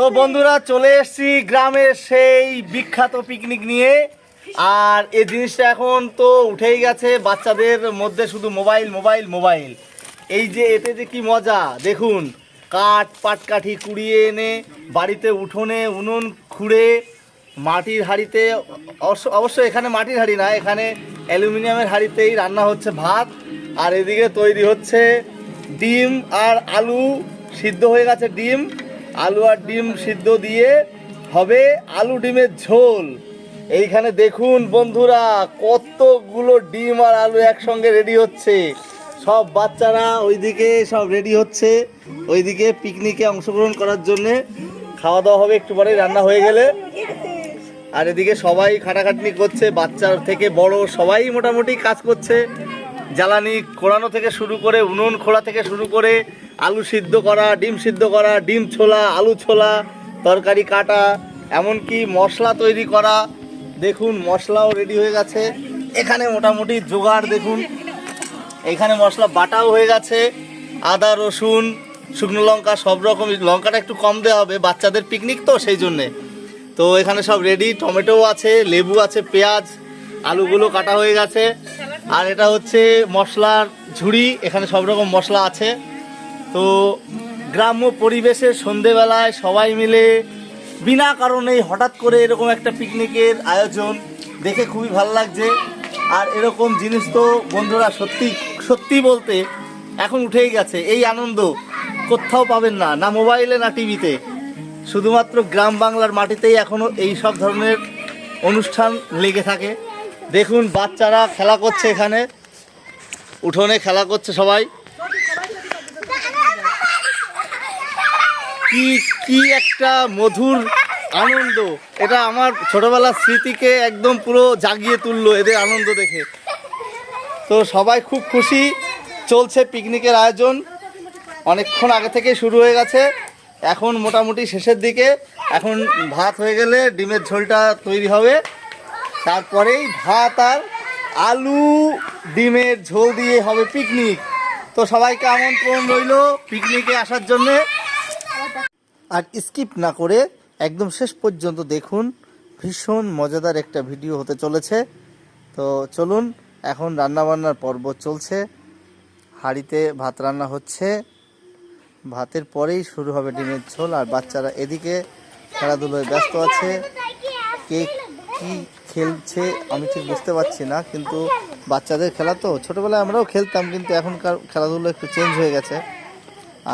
তো বন্ধুরা, চলে এসেছি গ্রামের সেই বিখ্যাত পিকনিক নিয়ে। আর এই জিনিসটা এখন তো উঠেই গেছে বাচ্চাদের মধ্যে শুধু মোবাইল মোবাইল মোবাইল এই যে এতে যে কি মজা, দেখুন, কাঠ পাটকাঠি কুড়িয়ে এনে বাড়িতে উঠোনে, উনুন খুঁড়ে, মাটির হাঁড়িতে, অবশ্য- অবশ্য এখানে মাটির হাঁড়ি না, এখানে অ্যালুমিনিয়ামের হাঁড়িতেই রান্না হচ্ছে ভাত। আর এদিকে তৈরি হচ্ছে ডিম আর আলু সিদ্ধ হয়ে গেছে ডিম। আলু আর ডিম সিদ্ধ দিয়ে হবে আলু ডিমের ঝোল। এইখানে দেখুন বন্ধুরা, কতগুলো ডিম আর আলু একসঙ্গে রেডি হচ্ছে। সব বাচ্চারা ওইদিকে সব রেডি হচ্ছে। ওইদিকে পিকনিকে অংশগ্রহণ করার জন্যে। খাওয়া দাওয়া হবে একটু পরে রান্না হয়ে গেলে। আর এদিকে সবাই খাটাখাটনি করছে, বাচ্চার থেকে বড় সবাই মোটামুটি কাজ করছে। জ্বালানি খোড়ানো থেকে শুরু করে, উনুন খোড়া থেকে শুরু করে আলু সিদ্ধ করা, ডিম সিদ্ধ করা, ডিম ছোলা, আলু ছোলা, তরকারি কাটা, এমনকি মশলা তৈরি করা। দেখুন, মশলাও রেডি হয়ে গেছে। এখানে মোটামুটি জোগাড়, দেখুন। এখানে মশলা বাটাও হয়ে গেছে। আদা, রসুন, শুকনো লঙ্কা, সব রকম লঙ্কাটা একটু কম দেওয়া হবে, বাচ্চাদের পিকনিক তো, সেই জন্যে। তো এখানে সব রেডি টমেটো আছে, লেবু আছে, পেঁয়াজ, আলুগুলো কাটা হয়ে গেছে। আর এটা হচ্ছে মশলার ঝুড়ি, এখানে সব রকম মশলা আছে। তো গ্রাম্য পরিবেশে সন্ধেবেলায় সবাই মিলে বিনা কারণেই হঠাৎ করে এরকম একটা পিকনিকের আয়োজন দেখে খুবই ভালো লাগছে। আর এরকম জিনিস তো বন্ধুরা সত্যি সত্যি বলতে এখন উঠেই গেছে। এই আনন্দ কোথাও পাবেন না না মোবাইলে, না টিভিতে। শুধুমাত্র গ্রাম বাংলার মাটিতেই এখনও এই সব ধরনের অনুষ্ঠান লেগে থাকে। দেখুন, বাচ্চারা খেলা করছে এখানে। উঠোনে খেলা করছে সবাই। কি কি একটা মধুর আনন্দ। এটা আমার ছোটবেলার স্মৃতিকে একদম পুরো জাগিয়ে তুললো এদের আনন্দ দেখে। তো সবাই খুব খুশি, চলছে পিকনিকের আয়োজন। অনেকক্ষণ আগে থেকে শুরু হয়ে গেছে। এখন মোটামুটি শেষের দিকে। এখন ভাত হয়ে গেলে ডিমের ঝোলটা তৈরি হবে। তারপরেই ভাত আর আলু ডিমের ঝোল দিয়ে হবে পিকনিক। তো সবাইকে আমন্ত্রণ রইল পিকনিকে আসার জন্যে। আর স্কিপ না করে একদম শেষ পর্যন্ত দেখুন। ভীষণ মজাদার একটা ভিডিও হতে চলেছে। তো চলুন, এখন রান্নাবান্নার পর্ব চলছে। হাঁড়িতে ভাত রান্না হচ্ছে। ভাতের পরেই শুরু হবে ডিমের ঝোল আর বাচ্চারা এদিকে খেলাধুলোয় ব্যস্ত আছে। কে কি খেলছে আমি ঠিক বুঝতে পারছি না, কিন্তু বাচ্চাদের খেলা তো ছোটোবেলায় আমরাও খেলতাম, কিন্তু এখনকার খেলাধুলো একটু চেঞ্জ হয়ে গেছে।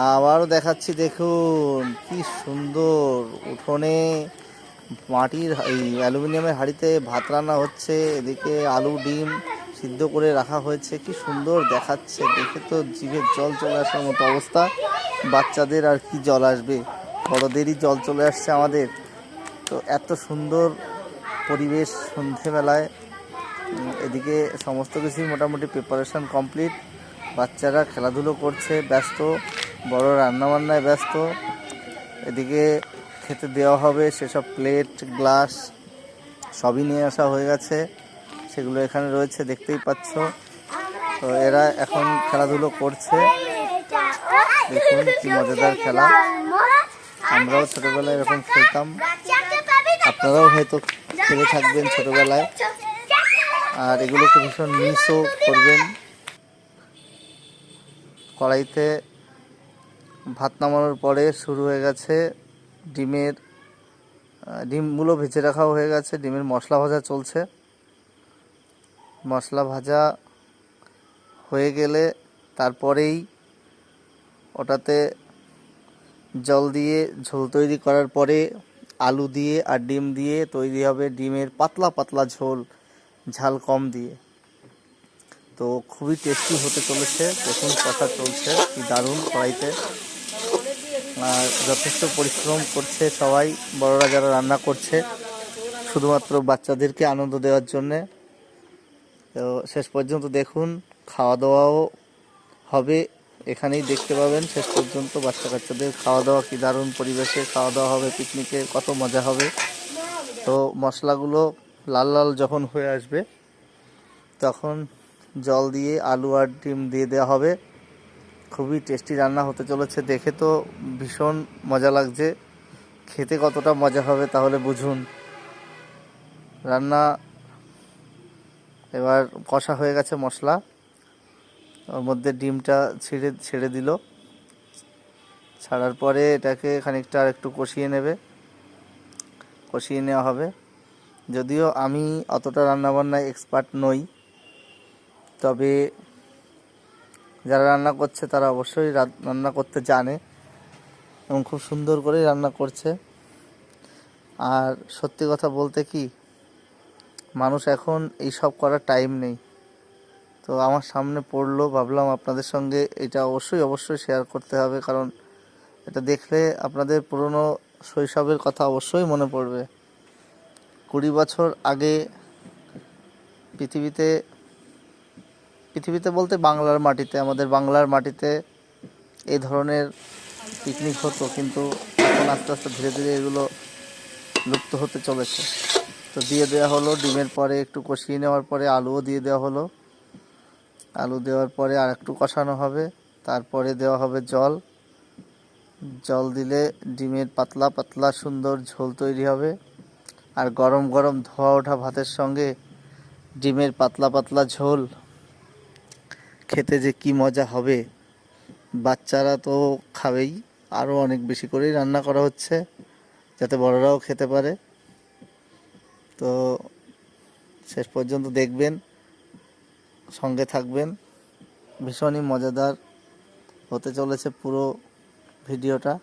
আবারও দেখাচ্ছি, দেখুন, কি সুন্দর উঠোনে মাটির এই অ্যালুমিনিয়ামের হাঁড়িতে ভাত রান্না হচ্ছে, এদিকে আলু, ডিম সিদ্ধ করে রাখা হয়েছে, কি সুন্দর দেখাচ্ছে, দেখে তো জিভের জল চলে আসার মতো অবস্থা, বাচ্চাদের আর কি জল আসবে, বড়দেরই জল চলে আসছে আমাদের, তো এত সুন্দর পরিবেশ সন্ধেবেলায় এদিকে সমস্ত কিছুই মোটামুটি প্রিপারেশন কমপ্লিট বাচ্চারা খেলাধুলো করছে, ব্যস্ত বড় রান্নাবান্নায় ব্যস্ত। এদিকে খেতে দেওয়া হবে সেসব প্লেট, গ্লাস সবই নিয়ে আসা হয়ে গেছে। সেগুলো এখানে রয়েছে, দেখতেই পাচ্ছ। তো এরা এখন খেলাধুলো করছে। দেখুন কি মজাদার খেলা। আমরাও ছোটবেলায় এরকম খেলতাম। আপনারাও হয়তো খেলে থাকবেন ছোটবেলায়। আর এগুলোকে ভীষণ মিসও করবেন। কড়াইতে ভাত নামানোর পরে শুরু হয়ে গেছে ডিমের ডিমগুলো ভেজে রাখাও হয়ে গেছে, ডিমের মশলা ভাজা চলছে। মশলা ভাজা হয়ে গেলে তারপরেই ওটাতে জল দিয়ে ঝোল তৈরি করার পরে আলু দিয়ে আর ডিম দিয়ে তৈরি হবে ডিমের পাতলা পাতলা ঝোল, ঝাল কম দিয়ে। তো খুবই টেস্টি হতে চলেছে প্রথম কথা চলছে, কি দারুণ কড়াইতে। আর যথেষ্ট পরিশ্রম করছে সবাই, বড়রা যারা রান্না করছে, শুধুমাত্র বাচ্চাদেরকে আনন্দ দেওয়ার জন্যে। তো শেষ পর্যন্ত দেখুন খাওয়া দাওয়াও হবে, এখানেই দেখতে পাবেন, শেষ পর্যন্ত বাচ্চা কাচ্চাদের খাওয়া দাওয়া কী দারুণ পরিবেশে খাওয়া দাওয়া হবে, পিকনিকে কত মজা হবে। তো মশলাগুলো লাল লাল যখন হয়ে আসবে, তখন জল দিয়ে আলু আর ডিম দিয়ে দেওয়া হবে। খুবই টেস্টি রান্না হতে চলেছে। দেখে তো ভীষণ মজা লাগছে। খেতে কতটা মজা হবে তাহলে বুঝুন। রান্না এবার কষা হয়ে গেছে মশলা। ওর মধ্যে ডিমটা ছিঁড়ে, ছেড়ে দিল। ছাড়ার পরে এটাকে খানিকটা আর একটু কষিয়ে নেবে। কষিয়ে নেওয়া হবে। যদিও আমি অতটা রান্নাবান্নায় এক্সপার্ট নই। তবে যারা রান্না করছে তারা অবশ্যই রান্না করতে জানে এবং খুব সুন্দর করেই রান্না করছে। আর সত্যি কথা বলতে কি, মানুষ এখন এই সব করার টাইম নেই। তো আমার সামনে পড়ল, ভাবলাম আপনাদের সঙ্গে এটা অবশ্যই অবশ্যই শেয়ার করতে হবে, কারণ এটা দেখলে আপনাদের পুরনো শৈশবের কথা অবশ্যই মনে পড়বে। কুড়ি বছর আগে পৃথিবীতে পৃথিবীতে বলতে বাংলার মাটিতে, আমাদের বাংলার মাটিতে এই ধরনের পিকনিক হতো, কিন্তু এখন আস্তে আস্তে ধীরে ধীরে এগুলো লুপ্ত হতে চলেছে। তো দিয়ে দেওয়া হলো, ডিমের পরে একটু কষিয়ে নেওয়ার পরে আলুও দিয়ে দেওয়া হলো। আলু দেওয়ার পরে আর একটু কষানো হবে, তারপরে দেওয়া হবে জল। জল দিলে ডিমের পাতলা পাতলা সুন্দর ঝোল তৈরি হবে। আর গরম গরম ধোয়া ওঠা ভাতের সঙ্গে ডিমের পাতলা পাতলা ঝোল খেতে যে কি মজা হবে, বাচ্চারা তো খাবেই। আরও অনেক বেশি করেই রান্না করা হচ্ছে, যাতে বড়রাও খেতে পারে। তো শেষ পর্যন্ত দেখবেন, সঙ্গে থাকবেন। ভীষণই মজাদার হতে চলেছে পুরো ভিডিওটা।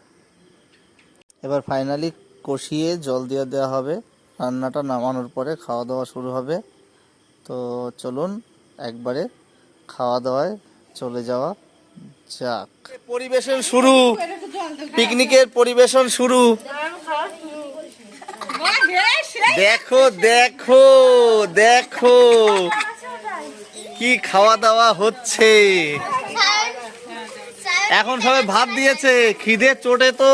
এবার ফাইনালি কষিয়ে জল দিয়ে দেওয়া হবে। রান্নাটা নামানোর পরে খাওয়া দাওয়া শুরু হবে। তো চলুন একবারে খাওয়া দাওয়ায় চলে যাওয়া যাক। পরিবেশন শুরু। পিকনিকের পরিবেশন শুরু। দেখো দেখো দেখো। কি খাওয়া দাওয়া হচ্ছে? এখন সবাই ভাত দিয়েছে। খিদে চোটে তো।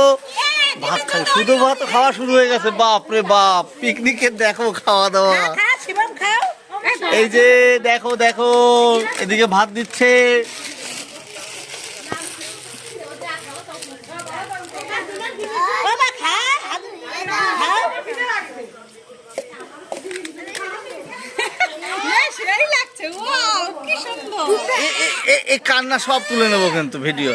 ভাত খাই। শুধু ভাত খাওয়া শুরু হয়ে গেছে। বাপ রে বাপ পিকনিকের দেখো খাওয়া দাওয়া এই যে দেখো দেখো এদিকে ভাত দিচ্ছে। কান্না সব তুলে নেব কিন্তু ভিডিও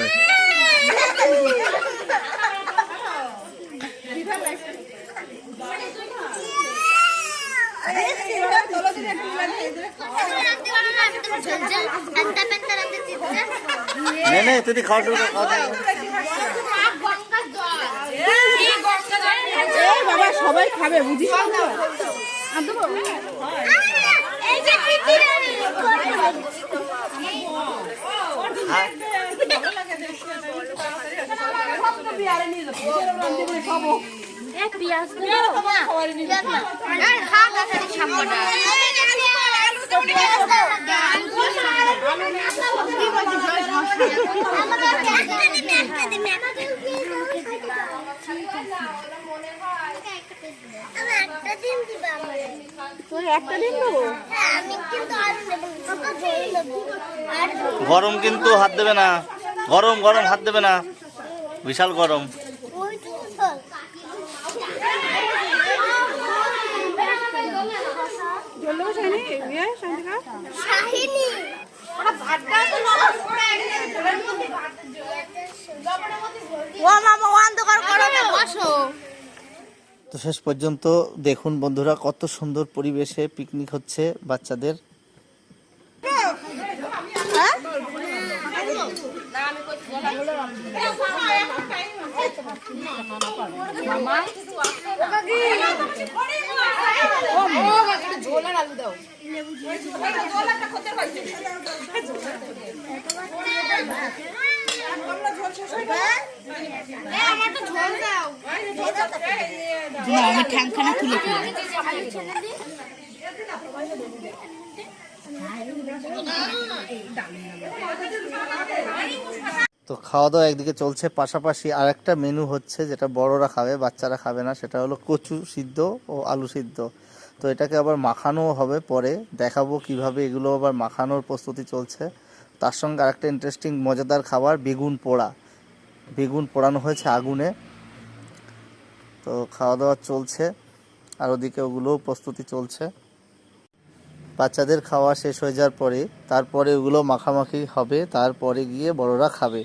নে নে খাওয়া শুরু কর। বাবা সবাই খাবে। বুঝিস পিয়াজ দেবো আর নেব গরম কিন্তু হাত দেবে না। গরম গরম হাত দেবে না। বিশাল গরম। শাহিনী। তো শেষ পর্যন্ত দেখুন বন্ধুরা কত সুন্দর পরিবেশে পিকনিক হচ্ছে বাচ্চাদের। ঠ্যাংখানা তুলে তো খাওয়া দাওয়া একদিকে চলছে, পাশাপাশি আর একটা মেনু হচ্ছে যেটা বড়রা খাবে, বাচ্চারা খাবে না, সেটা হলো কচু সিদ্ধ ও আলু সিদ্ধ। তো এটাকে আবার মাখানোও হবে পরে। দেখাবো কীভাবে এগুলো আবার মাখানোর প্রস্তুতি চলছে। তার সঙ্গে আরেকটা ইন্টারেস্টিং মজাদার খাবার বেগুন পোড়া। বেগুন পোড়ানো হয়েছে আগুনে। তো খাওয়া দাওয়া চলছে। আর ওদিকে ওগুলোও প্রস্তুতি চলছে। বাচ্চাদের খাওয়া শেষ হয়ে যাওয়ার পরে, তারপরে ওগুলো মাখামাখি হবে, তারপরে গিয়ে বড়রা খাবে।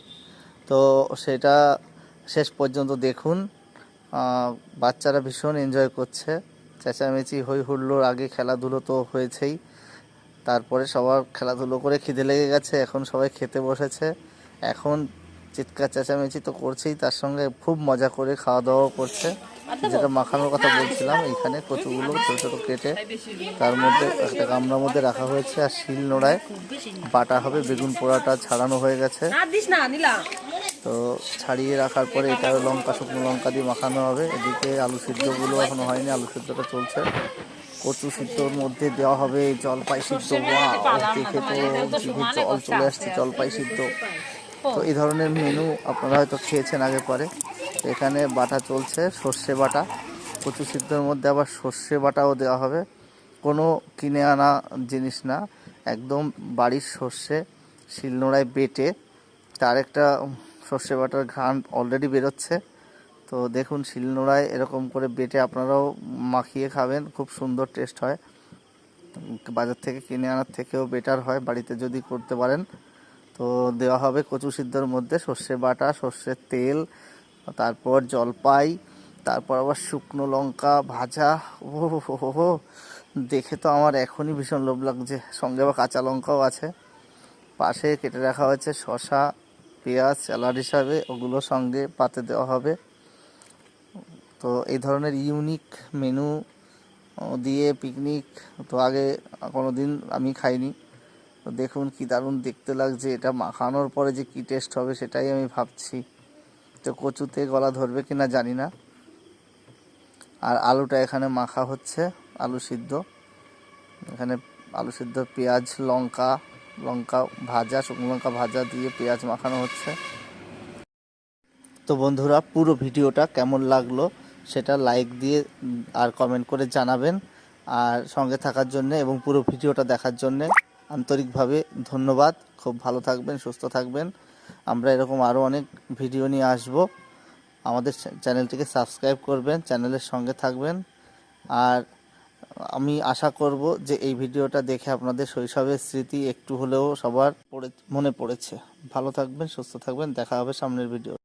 তো সেটা শেষ পর্যন্ত দেখুন। বাচ্চারা ভীষণ এনজয় করছে। চেঁচামেচি হই হুল্লোড়, আগে খেলাধুলো তো হয়েছেই। তারপরে সবার খেলাধুলো করে খিদে লেগে গেছে, এখন সবাই খেতে বসেছে। এখন চিৎকার চেঁচামেচি তো করছেই, তার সঙ্গে খুব মজা করে খাওয়া দাওয়াও করছে। যেটা মাখানোর কথা বলছিলাম এখানে কচুগুলো ছোটো ছোটো কেটে তার মধ্যে একটা গামলার মধ্যে রাখা হয়েছে, আর শিল নোড়ায় বাটা হবে, বেগুন পোড়াটা ছাড়ানো হয়ে গেছে। তো ছাড়িয়ে রাখার পরে এটা লঙ্কা শুকনো লঙ্কা দিয়ে মাখানো হবে। এদিকে আলু সিদ্ধগুলো এখনও হয়নি আলু সিদ্ধটা চলছে। কচু সিদ্ধর মধ্যে দেওয়া হবে জলপাই সিদ্ধ! দেখে তো জিভে জল চলে আসছে জলপাই সিদ্ধ। তো এই ধরনের মেনু আপনারা হয়তো খেয়েছেন আগে পরে। এখানে বাটা চলছে সর্ষে বাটা। কচু সিদ্ধর মধ্যে আবার সর্ষে বাটাও দেওয়া হবে। কোনো কিনে আনা জিনিস না একদম বাড়ির সর্ষে শিলনোড়ায় বেটে। তার একটা সর্ষে বাটার ঘ্রাণ অলরেডি বেরোচ্ছে। তো দেখুন, শিলনোড়ায় এরকম করে বেটে আপনারাও মাখিয়ে খাবেন, খুব সুন্দর টেস্ট হয়। বাজার থেকে কিনে আনার থেকেও বেটার হয়, বাড়িতে যদি করতে পারেন। তো দেওয়া হবে কচু সিদ্ধর মধ্যে সর্ষে বাটা, সর্ষের তেল, তারপর জলপাই, তারপর আবার শুকনো লঙ্কা ভাজা। ও হো দেখে তো আমার এখনই ভীষণ লোভ লাগছে। সঙ্গে আবার কাঁচা লঙ্কাও আছে। পাশে কেটে রাখা হয়েছে শসা পেঁয়াজ, স্যালাড হিসাবে ওগুলো সঙ্গে পাতে দেওয়া হবে। তো এই ধরনের ইউনিক মেনু দিয়ে পিকনিক তো আগে কোনো দিন আমি খাইনি। তো দেখুন কি দারুণ দেখতে লাগছে, এটা মাখানোর পরে যে কি টেস্ট হবে সেটাই আমি ভাবছি। তো কচুতে গলা ধরবে কি না জানি না। আর আলুটা এখানে মাখা হচ্ছে, আলু সিদ্ধ। এখানে আলু সিদ্ধ, পেঁয়াজ, লঙ্কা লঙ্কা ভাজা, শুকনো লঙ্কা ভাজা দিয়ে পেঁয়াজ মাখানো হচ্ছে। তো বন্ধুরা, পুরো ভিডিওটা কেমন লাগল সেটা লাইক দিয়ে আর কমেন্ট করে জানাবেন। আর সঙ্গে থাকার জন্য এবং পুরো ভিডিওটা দেখার জন্য আন্তরিকভাবে ধন্যবাদ। খুব ভালো থাকবেন, সুস্থ থাকবেন। আমরা এরকম আরও অনেক ভিডিও নিয়ে আসব। আমাদের চ্যানেলটিকে সাবস্ক্রাইব করবেন, চ্যানেলের সঙ্গে থাকবেন। আর আমি আশা করব যে এই ভিডিওটা দেখে আপনাদের শৈশবের স্মৃতি একটু হলেও সবার মনে পড়েছে। ভালো থাকবেন, সুস্থ থাকবেন, দেখা হবে সামনের ভিডিও